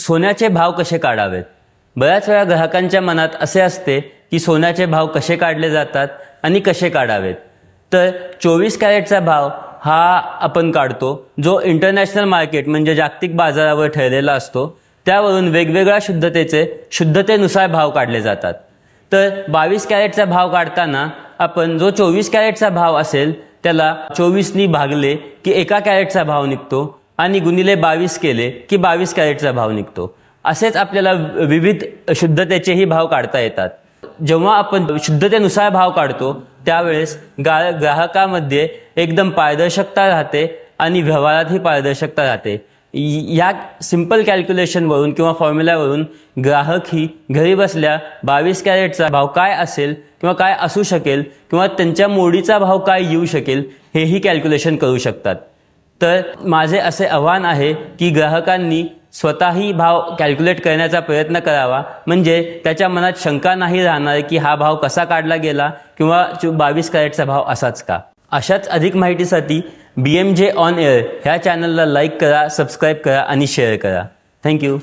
सोन्याचे भाव कसे काढावेत? बऱ्याच वेळा ग्राहकांच्या मनात असे असते की सोन्याचे भाव कसे काढले जातात आणि कसे काढावेत. तर चोवीस कॅरेटचा भाव हा आपण काढतो जो इंटरनॅशनल मार्केट म्हणजे जागतिक बाजारावर ठरलेला असतो त्यावरून वेगवेगळ्या शुद्धतेचे शुद्धतेनुसार भाव काढले जातात. तर बावीस कॅरेटचा भाव काढताना आपण जो चोवीस कॅरेटचा भाव असेल त्याला चोवीसनी भागले की एका कॅरेटचा भाव निघतो. आणि गुणिले बावीस केले की बावीस कॅरेटचा भाव निघतो. असेच आपल्याला विविध शुद्धतेचेही भाव काढता येतात. जेव्हा आपण शुद्धतेनुसार भाव काढतो त्यावेळेस गा ग्राहकामध्ये एकदम पारदर्शकता राहते आणि व्यवहारातही पारदर्शकता राहते. या सिंपल कॅल्क्युलेशनवरून किंवा फॉर्म्युल्यावरून ग्राहक ही घरी बसल्या बावीस कॅरेटचा भाव काय असेल किंवा काय असू शकेल किंवा त्यांच्या मोडीचा भाव काय येऊ शकेल हेही कॅल्क्युलेशन करू शकतात. तर माझे असे आव्हान आहे की ग्राहकांनी स्वतःही भाव कॅल्क्युलेट करण्याचा प्रयत्न करावा. म्हणजे त्याच्या मनात शंका नाही राहणार की हा भाव कसा काढला गेला किंवा बावीस कॅरेटचा भाव असाच का? अशाच अधिक माहितीसाठी B M J on air ह्या चॅनलला लाईक करा सबस्क्राईब करा आणि शेअर करा. थँक्यू